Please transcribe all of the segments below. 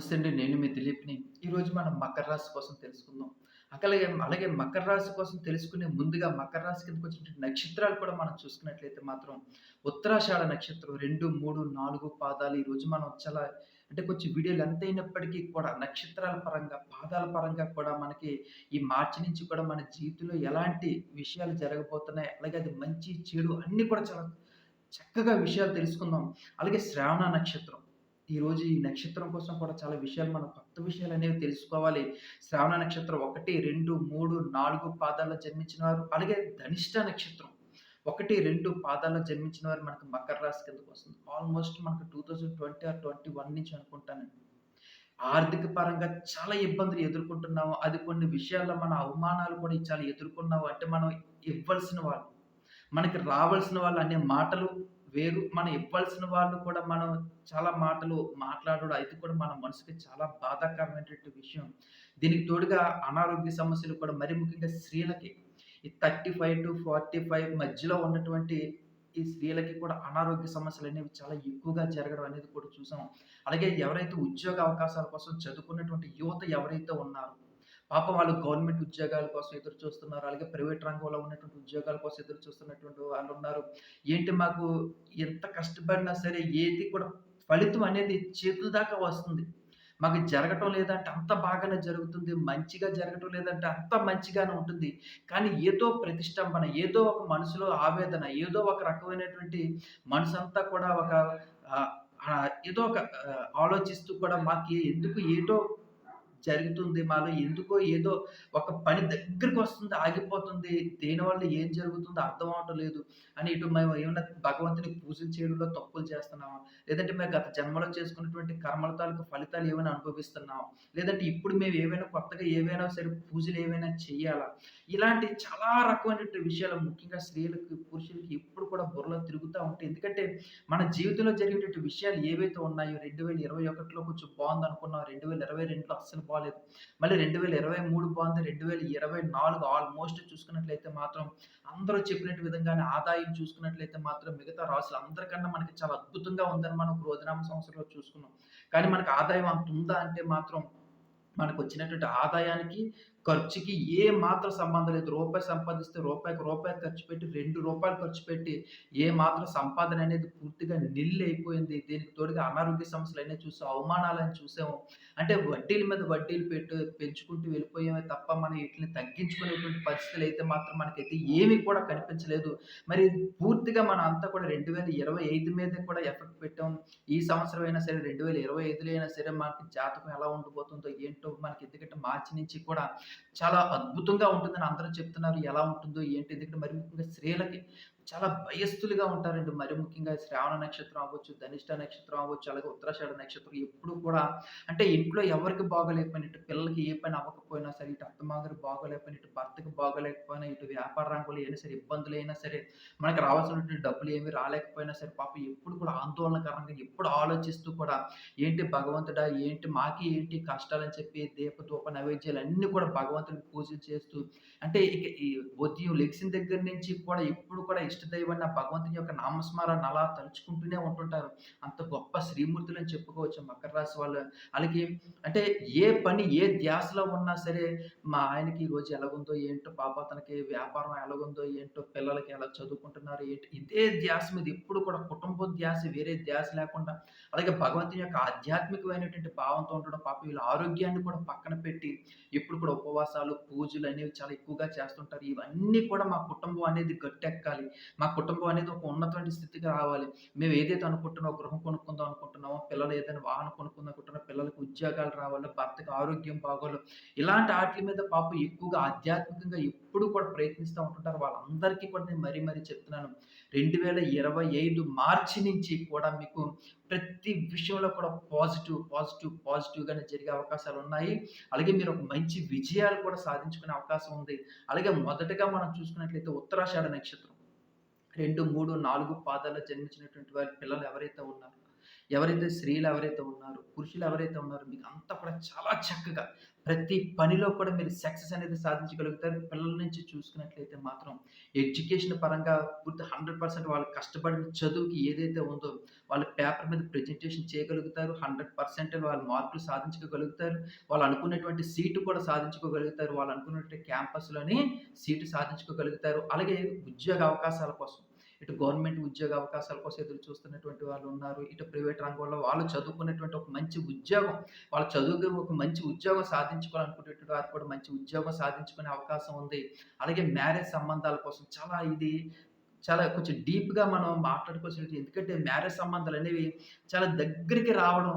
నమస్తే అండి నేను మీ దిలీప్‌ని. ఈరోజు మనం మకర రాశి కోసం తెలుసుకుందాం. అలాగే అలాగే మకర రాశి కోసం తెలుసుకునే ముందుగా మకర రాశి వచ్చిన నక్షత్రాలు కూడా మనం చూసుకున్నట్లయితే మాత్రం ఉత్తరాషాఢ నక్షత్రం 2, 3, 4 పాదాలు ఈరోజు మనం చాలా అంటే కొంచెం వీడియోలు ఎంత అయినప్పటికీ కూడా నక్షత్రాల పరంగా, పాదాల పరంగా కూడా మనకి ఈ మార్చి నుంచి కూడా మన జీవితంలో ఎలాంటి విషయాలు జరగబోతున్నాయి, అలాగే అది మంచి, చెడు అన్నీ కూడా చాలా చక్కగా విషయాలు తెలుసుకుందాం. అలాగే శ్రావణ నక్షత్రం. ఈరోజు ఈ నక్షత్రం కోసం కూడా చాలా విషయాలు మనం కొత్త విషయాలు అనేవి తెలుసుకోవాలి. శ్రావణ నక్షత్రం 1, 2, 3, 4 పాదాల్లో జన్మించిన వారు, అలాగే ధనిష్ట నక్షత్రం 1, 2 పాదాల్లో జన్మించిన వారు మనకు మకర రాశి కిందకొస్తుంది. ఆల్‌మోస్ట్ మనకు 2020 ఆర్ 21 నుంచి అనుకుంటానండి. ఆర్థిక పరంగా చాలా ఇబ్బందులు ఎదుర్కొంటున్నాము. అది కొన్ని విషయాల్లో మన అవమానాలు కూడా చాలా ఎదుర్కొన్నాము. అంటే మనం ఇవ్వాల్సిన వాళ్ళు, మనకి రావాల్సిన వాళ్ళు అనే మాటలు వేరు. మనం ఇవ్వాల్సిన వాళ్ళు కూడా మనం చాలా మాటలు మాట్లాడడం అయితే కూడా మన మనసుకి చాలా బాధాకరమైనటువంటి విషయం. దీనికి తోడుగా అనారోగ్య సమస్యలు కూడా మరి ముఖ్యంగా స్త్రీలకి ఈ 35-45 మధ్యలో ఉన్నటువంటి ఈ స్త్రీలకి కూడా అనారోగ్య సమస్యలు అనేవి చాలా ఎక్కువగా జరగడం అనేది కూడా చూసాం. అలాగే ఎవరైతే ఉద్యోగ అవకాశాల కోసం చదువుకున్నటువంటి యువత ఎవరైతే ఉన్నారో, పాపం వాళ్ళు గవర్నమెంట్ ఉద్యోగాల కోసం ఎదురు చూస్తున్నారు. అలాగే ప్రైవేట్ రంగంలో ఉన్నటువంటి ఉద్యోగాల కోసం ఎదురు చూస్తున్నటువంటి వాళ్ళు ఉన్నారు ఏంటి మాకు ఎంత కష్టపడినా సరే ఏది కూడా ఫలితం అనేది చేతుల దాకా వస్తుంది. మాకు జరగటం లేదంటే అంత బాగానే జరుగుతుంది. మంచిగా జరగటం లేదంటే అంత మంచిగానే ఉంటుంది. కానీ ఏదో ప్రతిష్టంభన, ఏదో ఒక మనసులో ఆవేదన, ఏదో ఒక రకమైనటువంటి మనసంతా కూడా ఒక ఏదో ఒక ఆలోచిస్తూ కూడా మాకు ఎందుకు ఏదో జరుగుతుంది. మాలో ఎందుకో ఏదో ఒక పని దగ్గరకొస్తుంది, ఆగిపోతుంది. దేనివల్ల ఏం జరుగుతుందో అర్థం అవటం లేదు అని ఇటు మేము ఏమన్నా భగవంతుని పూజలు చేయడంలో తప్పులు చేస్తున్నామా? లేదంటే మేము గత జన్మలో చేసుకున్నటువంటి కర్మల తాలూకు ఫలితాలు ఏమైనా అనుభవిస్తున్నాం లేదంటే ఇప్పుడు మేము ఏవైనా కొత్తగా ఏవైనా సరే పూజలు ఏవైనా చేయాలా? ఇలాంటి చాలా రకమైనటువంటి విషయాలు ముఖ్యంగా స్త్రీలకి, పురుషులకి ఎప్పుడు కూడా బుర్రలో తిరుగుతూ ఉంటాయి. ఎందుకంటే మన జీవితంలో జరిగేటువంటి విషయాలు ఏవైతే ఉన్నాయో 2021లో కొంచెం బాగుంది అనుకున్నాం రెండు వేల ఇరవై రెండులో అస్సలు బాగాలేదు మళ్ళీ రెండు వేల ఇరవై మూడు బాగుంది రెండు వేల ఇరవై నాలుగు ఆల్‌మోస్ట్ చూసుకున్నట్లయితే మాత్రం అందరూ చెప్పినట్టు విధంగానే ఆదాయం చూసుకున్నట్లయితే మాత్రం మిగతా రాసులందరికన్నా మనకి చాలా అద్భుతంగా ఉందని మనం ఒక రోజునామ సంవత్సరంలో చూసుకున్నాం. కానీ మనకు ఆదాయం అంత ఉందా అంటే మాత్రం మనకు వచ్చినటువంటి ఆదాయానికి, ఖర్చుకి ఏ మాత్రం సంబంధం లేదు. రూపాయి సంపాదిస్తే రూపాయికి రూపాయి ఖర్చు పెట్టి, రెండు రూపాయలు ఖర్చు పెట్టి ఏ మాత్రం సంపాదన అనేది పూర్తిగా నిల్ అయిపోయింది. దీనికి తోడుగా అనారోగ్య సమస్యలు అయినా చూసాం. అవమానాలను చూసాము. అంటే వడ్డీల మీద వడ్డీలు పెట్టు పెంచుకుంటూ వెళ్ళిపోయామే తప్ప మనం వీటిని తగ్గించుకునేటువంటి పరిస్థితులు అయితే మాత్రం మనకైతే ఏమీ కూడా కనిపించలేదు. మరి పూర్తిగా మనం అంతా కూడా 2025 మీదే కూడా ఎఫెక్ట్ పెట్టాం. ఈ సంవత్సరం అయినా సరే 2025లో అయినా సరే మనకి జాతకం ఎలా ఉండబోతుందో ఏంటో మనకి ఎందుకంటే మార్చి నుంచి కూడా చాలా అద్భుతంగా ఉంటుందని అందరూ చెప్తున్నారు. ఎలా ఉంటుందో ఏంటి ఎందుకంటే మరి ముఖ్యంగా స్త్రీలకి చాలా భయస్థులుగా ఉంటారండి. మరి ముఖ్యంగా శ్రావణ నక్షత్రం అవ్వచ్చు, ధనిష్ట నక్షత్రం అవ్వచ్చు, అలాగే ఉత్తరాషాఢ నక్షత్రం ఎప్పుడు కూడా అంటే ఇంట్లో ఎవరికి బాగోలేకపోయినా, ఇటు పిల్లలకి ఏ పని అవ్వకపోయినా సరే, ఇటు అత్తమామగారికి బాగోలేకపోయినా, ఇటు భర్తకి బాగోలేకపోయినా, ఇటు వ్యాపార రంగంలో అయినా సరే ఇబ్బందులు అయినా సరే, మనకు రావాల్సినటువంటి డబ్బులు ఏమి రాలేకపోయినా సరే, పాప ఎప్పుడు కూడా ఆందోళనకరంగా ఎప్పుడు ఆలోచిస్తూ కూడా ఏంటి భగవంతుడా! ఏంటి మాకి ఏంటి కష్టాలని చెప్పి దీప, ధూప నైవేద్యాలు అన్నీ కూడా భగవంతుడికి పూజలు చేస్తూ అంటే ఇక ఈ ఉదయం లెక్సిన దగ్గర నుంచి కూడా ఎప్పుడు కూడా ఇష్టదైవాన్ని దైవన్న భగవంతుని యొక్క నామస్మరణ అలా తలుచుకుంటూనే ఉంటుంటారు. అంత గొప్ప శ్రీమూర్తులు అని చెప్పుకోవచ్చు మకర రాశి వాళ్ళు. అలాగే అంటే ఏ పని ఏ ధ్యాసలో ఉన్నా సరే మా ఆయనకి ఈరోజు ఎలాగుందో ఏంటో పాప తనకి వ్యాపారం ఎలాగుందో ఏంటో పిల్లలకి ఎలా చదువుకుంటున్నారు ఏంటి ఇదే ధ్యాస మీద ఎప్పుడు కూడా కుటుంబం ధ్యాస వేరే ధ్యాస లేకుండా అలాగే భగవంతుని యొక్క ఆధ్యాత్మికమైనటువంటి భావంతో ఉండడం పాప వీళ్ళ ఆరోగ్యాన్ని కూడా పక్కన పెట్టి ఎప్పుడు కూడా ఉపవాసాలు, పూజలు అనేవి చాలా ఎక్కువగా చేస్తుంటారు. ఇవన్నీ కూడా మా కుటుంబం అనేది గట్టెక్కాలి. మా కుటుంబం అనేది ఒక ఉన్నతమైన స్థితికి రావాలి. మేము ఏదైతే అనుకుంటున్నామో గృహం కొనుక్కుందాం అనుకుంటున్నామో, పిల్లలు ఏదైనా వాహనం కొనుక్కుందాం అనుకుంటున్నాం పిల్లలకు ఉద్యోగాలు రావాలి, భర్తకు ఆరోగ్యం బాగోలు. ఇలాంటి వాటి మీద పాపం ఎక్కువగా ఆధ్యాత్మికంగా ఎప్పుడు కూడా ప్రయత్నిస్తూ ఉంటుంటారు. వాళ్ళందరికీ కూడా నేను మరీ మరీ చెప్తున్నాను. 2025 మార్చి నుంచి కూడా మీకు ప్రతి విషయంలో కూడా పాజిటివ్, పాజిటివ్, పాజిటివ్‌గానే జరిగే అవకాశాలు ఉన్నాయి అలాగే మీరు ఒక మంచి విజయాలు కూడా సాధించుకునే అవకాశం ఉంది. అలాగే మొదటగా మనం చూసుకున్నట్లయితే ఉత్తరాషాఢ నక్షత్రం రెండు మూడు నాలుగు పాదాలు జన్మించినటువంటి వారి పిల్లలు ఎవరైతే ఉన్నారో, ఎవరైతే స్త్రీలు ఎవరైతే ఉన్నారో, పురుషులు ఎవరైతే ఉన్నారో మీకు అంతా కూడా చాలా చక్కగా ప్రతి పనిలో కూడా మీరు సక్సెస్ అనేది సాధించగలుగుతారు. పిల్లల నుంచి చూసుకున్నట్లయితే మాత్రం ఎడ్యుకేషన్ పరంగా పూర్తి 100% వాళ్ళు కష్టపడిన చదువుకి ఏదైతే ఉందో వాళ్ళు పేపర్ మీద ప్రెజెంటేషన్ చేయగలుగుతారు. 100% వాళ్ళు మార్కులు సాధించగలుగుతారు వాళ్ళు అనుకున్నటువంటి సీటు కూడా సాధించుకోగలుగుతారు. వాళ్ళు అనుకున్నటువంటి క్యాంపస్లోనే సీటు సాధించుకోగలుగుతారు. అలాగే ఉద్యోగ అవకాశాల కోసం ఇటు గవర్నమెంట్ ఉద్యోగ అవకాశాల కోసం ఎదురు చూస్తున్నటువంటి వాళ్ళు ఉన్నారు. ఇటు ప్రైవేట్ రంగంలో వాళ్ళు చదువుకున్నటువంటి ఒక మంచి ఉద్యోగం, వాళ్ళు చదువుకుని ఒక మంచి ఉద్యోగం సాధించుకోవాలనుకునేటువంటి వారు కూడా మంచి ఉద్యోగం సాధించుకునే అవకాశం ఉంది. అలాగే మ్యారేజ్ సంబంధాల కోసం చాలా ఇది చాలా కొంచెం డీప్‌గా మనం మాట్లాడుకోవాల్సినవి ఎందుకంటే మ్యారేజ్ సంబంధాలు అనేవి చాలా దగ్గరికి రావడం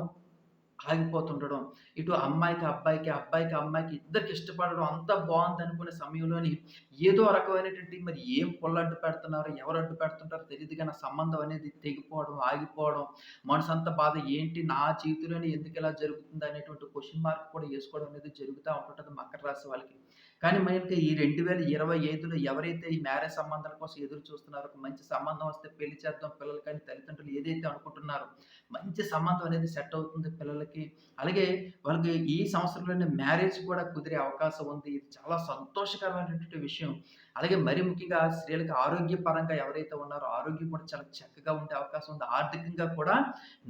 ఆగిపోతుండడం. ఇటు అమ్మాయికి, అబ్బాయికి, అబ్బాయికి, అమ్మాయికి ఇద్దరికి ఇష్టపడడం అంత బాగుంది అనుకునే సమయంలోని ఏదో రకమైనటువంటి మరి ఏం పుల్లడ్డు పెడుతున్నారు ఎవరు అడ్డు పెడుతుంటారో తెలియదు కానీ సంబంధం అనేది తెగిపోవడం, ఆగిపోవడం, మనసంతా బాధ ఏంటి నా జీవితంలోనే ఇలా జరుగుతుంది అనేటువంటి క్వశ్చన్ మార్క్ కూడా వేసుకోవడం అనేది జరుగుతూ ఉంటుంటుంది మకర రాశి వాళ్ళకి. కానీ మనకి ఈ 2025లో ఎవరైతే ఈ మ్యారేజ్ సంబంధాల కోసం ఎదురు చూస్తున్నారో, ఒక మంచి సంబంధం వస్తే పెళ్ళి చేద్దాం పిల్లలకని తల్లిదండ్రులు ఏదైతే అనుకుంటున్నారో, మంచి సంబంధం అనేది సెట్ అవుతుంది పిల్లలకి. అలాగే వాళ్ళకి ఈ సంవత్సరంలోనే మ్యారేజ్ కూడా కుదిరే అవకాశం ఉంది. ఇది చాలా సంతోషకరమైనటువంటి విషయం. అలాగే మరి ముఖ్యంగా స్త్రీలకు ఆరోగ్యపరంగా ఎవరైతే ఉన్నారో ఆరోగ్యం కూడా చాలా చక్కగా ఉండే అవకాశం ఉంది. ఆర్థికంగా కూడా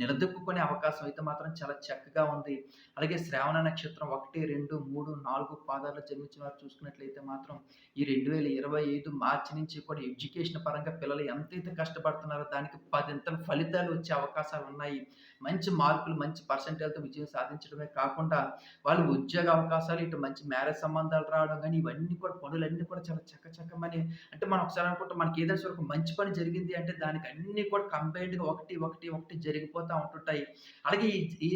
నిలదొక్కుకునే అవకాశం అయితే మాత్రం చాలా చక్కగా ఉంది. అలాగే శ్రావణ నక్షత్రం 1, 2, 3, 4 పాదాల్లో జన్మించిన వారు చూసుకున్నట్లయితే మాత్రం ఈ 2025 మార్చి నుంచి కూడా ఎడ్యుకేషన్ పరంగా పిల్లలు ఎంతైతే కష్టపడుతున్నారో దానికి పదింతల ఫలితాలు వచ్చే అవకాశాలు ఉన్నాయి మంచి మార్కులు, మంచి పర్సెంటేజ్‌తో విజయం సాధించడమే కాకుండా వాళ్ళు ఉద్యోగ అవకాశాలు, ఇటు మంచి మ్యారేజ్ సంబంధాలు రావడం కానీ ఇవన్నీ కూడా పనులన్నీ కూడా చాలా చక్కచక్కమని అంటే మనం ఒకసారి అనుకుంటాం మనకి ఏదైనా ఒక మంచి పని జరిగింది అంటే దానికి అన్నీ కూడా కంబైన్డ్‌గా ఒకటి, ఒకటి, ఒకటి జరిగిపోతూ ఉంటుంటాయి. అలాగే ఈ ఈ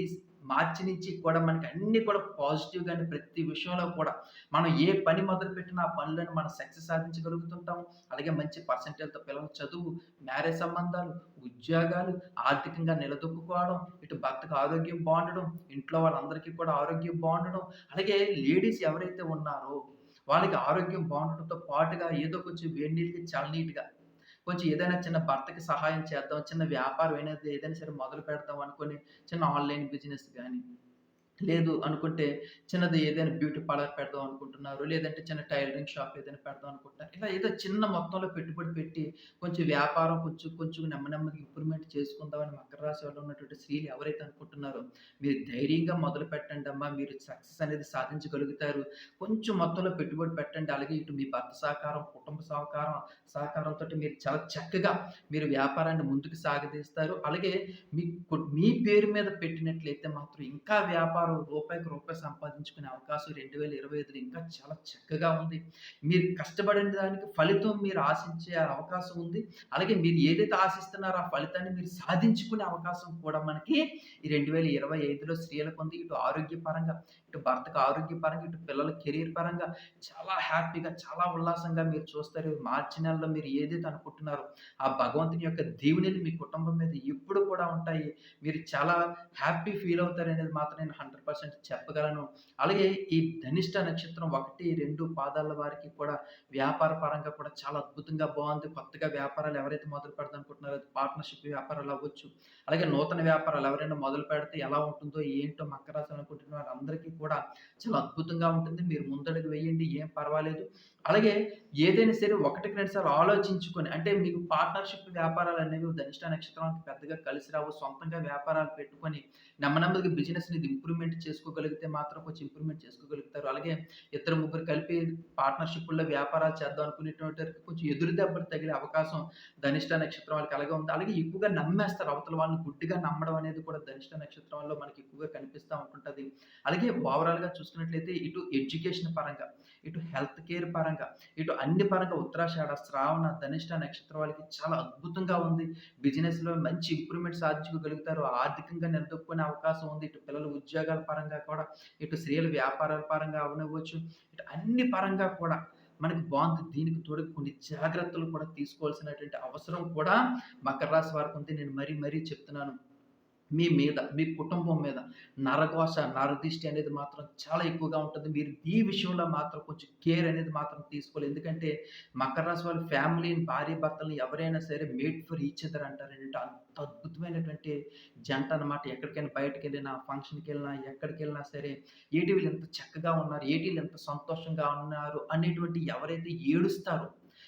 మార్చి నుంచి కూడా మనకి అన్ని కూడా పాజిటివ్ కానీ ప్రతి విషయంలో కూడా మనం ఏ పని మొదలుపెట్టినా ఆ పనులను మనం సక్సెస్ సాధించగలుగుతుంటాం. అలాగే మంచి పర్సెంటేజ్‌తో పిల్లల చదువు, మ్యారేజ్ సంబంధాలు, ఉద్యోగాలు, ఆర్థికంగా నిలదొక్కుకోవడం, ఇటు భర్తకు ఆరోగ్యం బాగుండడం ఇంట్లో వాళ్ళందరికీ కూడా ఆరోగ్యం బాగుండడం అలాగే లేడీస్ ఎవరైతే ఉన్నారో వాళ్ళకి ఆరోగ్యం బాగుండటంతో పాటుగా ఏదో కొంచెం వేడి నీళ్ళకి నీట్గా కొంచెం ఏదైనా చిన్న భర్తకి సహాయం చేద్దాం, చిన్న వ్యాపారం అనేది ఏదైనా సరే మొదలు పెడదాం అనుకుని చిన్న ఆన్‌లైన్ బిజినెస్ కానీ లేదు అనుకుంటే చిన్నది ఏదైనా బ్యూటీ పార్లర్ పెడదాం అనుకుంటున్నారు. లేదంటే చిన్న టైలరింగ్ షాప్ ఏదైనా పెడదాం అనుకుంటున్నారు. ఇలా ఏదో చిన్న మొత్తంలో పెట్టుబడి పెట్టి కొంచెం వ్యాపారం కొంచెం కొంచెం నెమ్మ నెమ్మది ఇంప్రూవ్‌మెంట్ చేసుకుందామని మకర రాశి వాళ్ళు ఉన్నటువంటి స్త్రీలు ఎవరైతే అనుకుంటున్నారో మీరు ధైర్యంగా మొదలు పెట్టండి అమ్మా మీరు సక్సెస్ అనేది సాధించగలుగుతారు. కొంచెం మొత్తంలో పెట్టుబడి పెట్టండి. అలాగే ఇటు మీ భర్త సహకారం, కుటుంబ సహకారం సహకారంతో మీరు చాలా చక్కగా మీరు వ్యాపారాన్ని ముందుకు సాగదీస్తారు. అలాగే మీ మీ పేరు మీద పెట్టినట్లయితే మాత్రం ఇంకా వ్యాపారం రూపాయికి రూపాయి సంపాదించుకునే అవకాశం 2025లో ఇంకా చాలా చక్కగా ఉంది. మీరు కష్టపడిన దానికి ఫలితం మీరు ఆశించే అవకాశం ఉంది. అలాగే మీరు ఏదైతే ఆశిస్తున్నారో ఆ ఫలితాన్ని మీరు సాధించుకునే అవకాశం కూడా మనకి ఈ 2025లో స్త్రీలకు ఉంది. ఇటు ఆరోగ్యపరంగా, ఇటు భర్తకు ఆరోగ్యపరంగా, ఇటు పిల్లల కెరీర్ పరంగా చాలా హ్యాపీగా, చాలా ఉల్లాసంగా మీరు చూస్తారు. మార్చి నెలలో మీరు ఏదైతే అనుకుంటున్నారో ఆ భగవంతుని యొక్క దీవెనలు మీ కుటుంబం మీద ఎప్పుడు కూడా ఉంటాయి. మీరు చాలా హ్యాపీ ఫీల్ అవుతారనేది మాత్రం నేను 100% చెప్పగలను. అలాగే ఈ ధనిష్ట నక్షత్రం 1, 2 పాదాల వారికి కూడా వ్యాపార పరంగా కూడా చాలా అద్భుతంగా బాగుంది కొత్తగా వ్యాపారాలు ఎవరైతే మొదలు పెడదాం అనుకుంటున్నారో అది పార్ట్నర్‌షిప్ వ్యాపారాలు అవ్వచ్చు. అలాగే నూతన వ్యాపారాలు ఎవరైనా మొదలు పెడితే ఎలా ఉంటుందో ఏంటో మకరాశి అనుకుంటున్న వారందరికీ కూడా చాలా అద్భుతంగా ఉంటుంది. మీరు ముందడుగు వేయండి ఏం పర్వాలేదు. అలాగే ఏదైనా సరే ఒకటికి రెండు సార్లు ఆలోచించుకొని అంటే మీకు పార్ట్నర్‌షిప్ వ్యాపారాలు అనేవి ధనిష్ట నక్షత్రానికి పెద్దగా కలిసి రావు. సొంతంగా వ్యాపారాలు పెట్టుకొని నెమ్మ నెమ్మదిగా బిజినెస్ ఇంప్రూవ్మెంట్ ఇంప్రూవ్‌మెంట్ చేసుకోగలిగితే మాత్రం కొంచెం ఇంప్రూవ్‌మెంట్ చేసుకోగలుగుతారు. అలాగే ఇద్దరు ముగ్గురు కలిపి పార్ట్నర్‌షిప్‌లో వ్యాపారాలు చేద్దాం అనుకునేటువంటి కొంచెం ఎదురు దెబ్బలు తగిలే అవకాశం ధనిష్ట నక్షత్రం వాళ్ళకి అలాగే ఉంది. అలాగే ఎక్కువగా నమ్మేస్తారు. అవతల వాళ్ళని గుడ్డిగా నమ్మడం అనేది కూడా ధనిష్ట నక్షత్రంలో మనకి ఎక్కువగా కనిపిస్తా ఉంటుంటుంది అలాగే ఓవరాల్‌గా చూసుకున్నట్లయితే ఇటు ఎడ్యుకేషన్ పరంగా, ఇటు హెల్త్ కేర్ పరంగా, ఇటు అన్ని పరంగా ఉత్తరాషాఢ, శ్రావణ, ధనిష్ట నక్షత్రం వాళ్ళకి చాలా అద్భుతంగా ఉంది. బిజినెస్‌లో మంచి ఇంప్రూవ్‌మెంట్ సాధించుకోగలుగుతారు. ఆర్థికంగా నిలదొక్కుకునే అవకాశం ఉంది. ఇటు పిల్లలు ఉద్యోగాల పరంగా కూడా, ఇటు స్త్రీల వ్యాపారాల పరంగా అవనివ్వచ్చు. ఇటు అన్ని పరంగా కూడా మనకి బాగుంది దీనికి తోడు కొన్ని జాగ్రత్తలు కూడా తీసుకోవాల్సినటువంటి అవసరం కూడా మకర రాశి వారికి ఉంది. నేను మరీ మరీ చెప్తున్నాను. మీ మీద, మీ కుటుంబం మీద నరఘోష, నరదిష్టి అనేది మాత్రం చాలా ఎక్కువగా ఉంటుంది. మీరు ఈ విషయంలో మాత్రం కొంచెం కేర్ అనేది మాత్రం తీసుకోవాలి. ఎందుకంటే మకర రాశి వాళ్ళ ఫ్యామిలీని, భార్యాభర్తలని ఎవరైనా సరే మేడ్ ఫర్ ఈచ్ అదర్ అంటారండి. అంత అద్భుతమైనటువంటి జంట అన్నమాట. ఎక్కడికైనా బయటకెళ్ళినా, ఎక్కడికి ఎక్కడికెళ్ళినా సరే ఏటి వీళ్ళు ఎంత చక్కగా ఉన్నారు, ఏటి వీళ్ళు ఎంత సంతోషంగా ఉన్నారు అనేటువంటి ఎవరైతే ఏడుస్తారో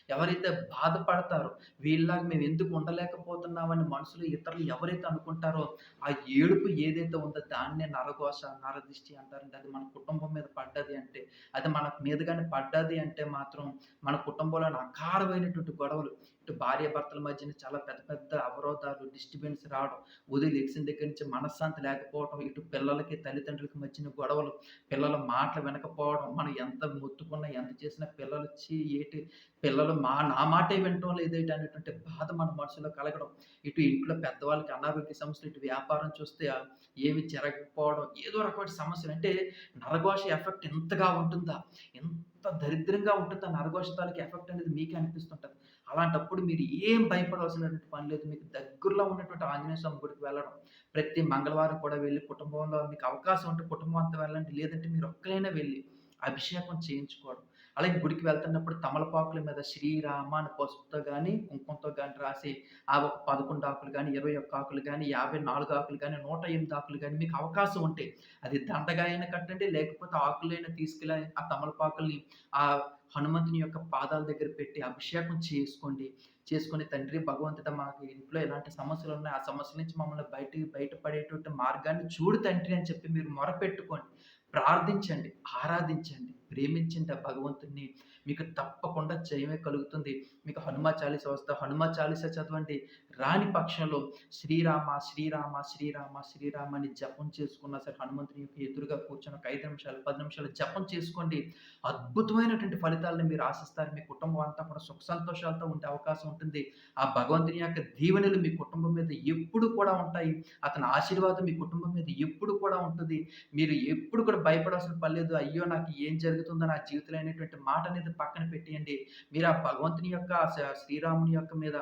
ఎవరైతే బాధపడతారో, వీళ్ళలాగా మేము ఎందుకు ఉండలేకపోతున్నామని మనసులో ఇతరులు ఎవరైతే అనుకుంటారో, ఆ ఏడుపు ఏదైతే ఉందో దాన్నే నరఘోష, నరదిష్టి అంటారండి. అది మన కుటుంబం మీద పడ్డది అంటే, అది మన మీద కానీ పడ్డది అంటే మాత్రం మన కుటుంబంలోని అకారమైనటువంటి గొడవలు, ఇటు భార్యాభర్తల మధ్యన చాలా పెద్ద పెద్ద అవరోధాలు, డిస్టర్బెన్స్ రావడం, ఉదయం లెగిసిన దగ్గర నుంచి మనశ్శాంతి లేకపోవడం, ఇటు పిల్లలకి, తల్లిదండ్రులకి మధ్యన గొడవలు, పిల్లల మాటలు వినకపోవడం, మనం ఎంత మొత్తుకున్నా, ఎంత చేసినా పిల్లలు ఏటి పిల్లలు మా నా మాటే వినటం లేదేటి అనేటువంటి బాధ మన మనసులో కలగడం. ఇటు ఇంట్లో పెద్దవాళ్ళకి అనారోగ్య సమస్యలు, ఇటు వ్యాపారం చూస్తే ఏమి జరగకపోవడం, ఏదో రకమైన సమస్యలు. అంటే నరఘోష ఎఫెక్ట్ ఇంతగా ఉంటుందా? ఎంత దరిద్రంగా ఉంటుందా నరఘోష తాలూకు ఎఫెక్ట్ అనేది మీకే అనిపిస్తుంటుంది అలాంటప్పుడు మీరు ఏం భయపడవలసినటువంటి పని లేదు. మీకు దగ్గరలో ఉన్నటువంటి ఆంజనేయ స్వామి గుడికి వెళ్ళడం. ప్రతి మంగళవారం కూడా వెళ్ళి కుటుంబంలో మీకు అవకాశం ఉంటే కుటుంబం అంతా వెళ్ళండి. లేదంటే మీరు ఒక్కలైనా వెళ్ళి అభిషేకం చేయించుకోవడం. అలాగే గుడికి వెళ్తున్నప్పుడు తమలపాకుల మీద శ్రీరామ అని పసుపుతో కానీ కుంకుమతో కానీ రాసి ఆ ఒక 11 ఆకులు గాని, 21 ఆకులు కాని యాభై నాలుగు ఆకులు కానీ నూట ఎనిమిది ఆకులు కానీ మీకు అవకాశం ఉంటే అది దండగా అయినా కట్టండి. లేకపోతే ఆకులైనా తీసుకెళ్ళి ఆ తమలపాకుల్ని ఆ హనుమంతుని యొక్క పాదాల దగ్గర పెట్టి అభిషేకం చేసుకోండి. చేసుకుని తండ్రి భగవంతుడ మాకు ఇంట్లో ఎలాంటి సమస్యలున్నాయి. ఆ సమస్యల నుంచి మమ్మల్ని బయటికి బయటపడేటువంటి మార్గాన్ని చూడు తండ్రి అని చెప్పి మీరు మొరపెట్టుకోండి. ప్రార్థించండి, ఆరాధించండి, ప్రేమించండి ఆ మీకు తప్పకుండా జయమే కలుగుతుంది. మీకు హనుమ చాలీస వస్తే హనుమ చాలీస చదవండి. రాని పక్షంలో శ్రీరామ, శ్రీరామ, శ్రీరామ, శ్రీరామ అని జపం చేసుకున్నా సరే హనుమంతుని యొక్క ఎదురుగా కూర్చొని ఒక ఐదు నిమిషాలు, పది నిమిషాలు జపం చేసుకోండి. అద్భుతమైనటువంటి ఫలితాలను మీరు ఆశిస్తారు. మీ కుటుంబం అంతా కూడా సుఖ సంతోషాలతో ఉండే అవకాశం ఉంటుంది. ఆ భగవంతుని యొక్క దీవెనలు మీ కుటుంబం మీద ఎప్పుడు కూడా ఉంటాయి. అతని ఆశీర్వాదం మీ కుటుంబం మీద ఎప్పుడు కూడా ఉంటుంది. మీరు ఎప్పుడు కూడా భయపడాల్సిన పని లేదు. అయ్యో! నాకు ఏం జరుగుతుందో నా జీవితంలో అనేటువంటి మాట అనేది పక్కన పెట్టేయండి. మీరు ఆ భగవంతుని యొక్క శ్రీరాముని యొక్క మీద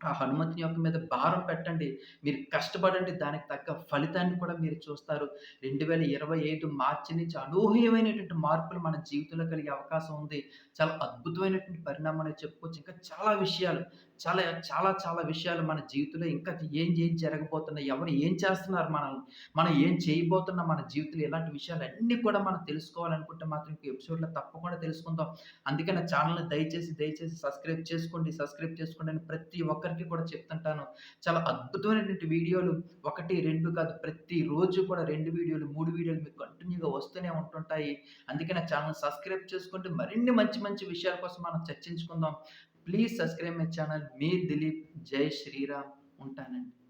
ఆ హనుమంతుని యొక్క మీద భారం పెట్టండి. మీరు కష్టపడండి. దానికి తగ్గ ఫలితాన్ని కూడా మీరు చూస్తారు. 2025 మార్చి నుంచి అనూహ్యమైనటువంటి మార్పులు మన జీవితంలో కలిగే అవకాశం ఉంది. చాలా అద్భుతమైనటువంటి పరిణామాలు చెప్పుకోవచ్చు. ఇంకా చాలా విషయాలు, చాలా చాలా చాలా విషయాలు మన జీవితంలో ఇంకా ఏం ఏం జరగబోతున్నాయి, ఎవరు ఏం చేస్తున్నారు మనల్ని, మనం ఏం చేయబోతున్నాం మన జీవితంలో ఇలాంటి విషయాలు అన్నీ కూడా మనం తెలుసుకోవాలనుకుంటే మాత్రం ఇంకో ఎపిసోడ్‌లో తప్పకుండా తెలుసుకుందాం. అందుకే నా దయచేసి, దయచేసి సబ్స్క్రైబ్ చేసుకోండి, సబ్స్క్రైబ్ చేసుకోండి అని ప్రతి ఒక్కరికి కూడా చెప్తుంటాను. చాలా అద్భుతమైనటువంటి వీడియోలు 1, 2 కాదు ప్రతి రోజు కూడా రెండు వీడియోలు, మూడు వీడియోలు మీకు కంటిన్యూ‌గా వస్తూనే ఉంటుంటాయి. అందుకే నా సబ్స్క్రైబ్ చేసుకుంటే మరిన్ని మంచి మంచి విషయాల కోసం మనం చర్చించుకుందాం. Please subscribe my channel. మీ దిలీప్. జై శ్రీరామ్. ఉంటానండి.